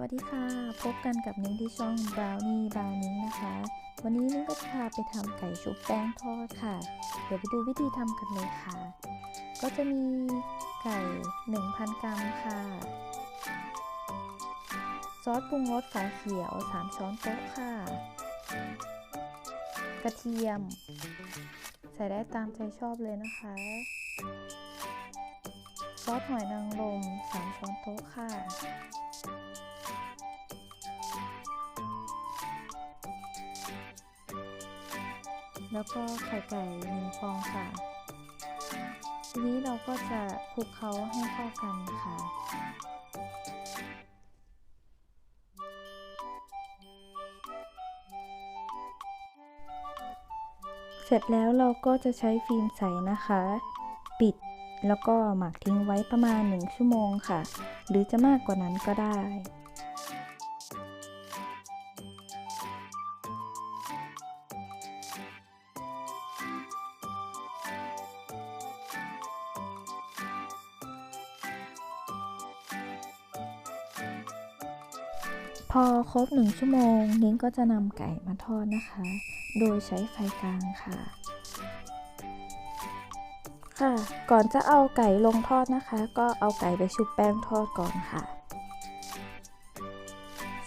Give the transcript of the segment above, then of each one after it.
วัสดีค่ะ พบกันกับนิ้งที่ช่อง Brownie บราวนิ้งนะคะ วันนี้นิ้งก็จะพาไปทำไก่ชุบแป้งทอดค่ะ เดี๋ยวไปดูวิธีทำกันเลยค่ะ ก็จะมีไก่ 1,000 กรัมค่ะ ซอสปรุงรสฝาเขียว 3 ช้อนโต๊ะค่ะ กระเทียม ใส่ได้ตามใจชอบเลยนะคะ ซอสหอยนางรม 3 ช้อนโต๊ะค่ะ แล้วก็ไข่ไก่หนึ่งฟองค่ะ ทีนี้เราก็จะคลุกเขาให้เข้ากันค่ะเสร็จแล้วเราก็จะใช้ฟิล์มใสนะคะ ปิดแล้วก็หมักทิ้งไว้ประมาณ 1 ชั่วโมงค่ะ หรือจะมากกว่านั้นก็ได้ พอครบหนึ่งชั่วโมง นิ้งก็จะนำไก่มาทอดนะคะ โดยใช้ไฟกลางค่ะ ค่ะ ก่อนจะเอาไก่ลงทอดนะคะ ก็เอาไก่ไปชุบแป้งทอดก่อนค่ะ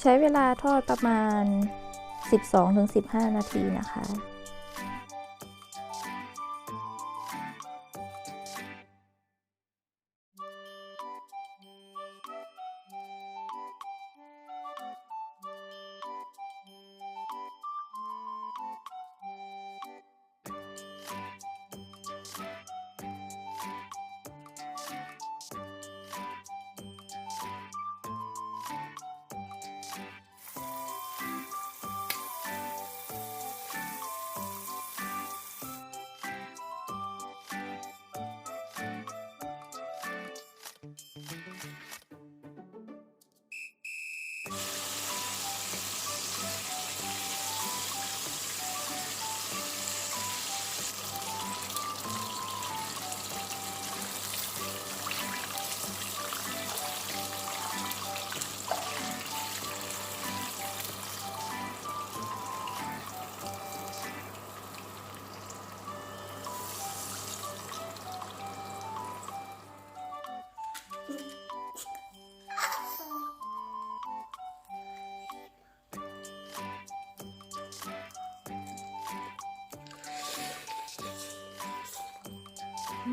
ใช้เวลาทอดประมาณ 12-15 นาทีนะคะ อ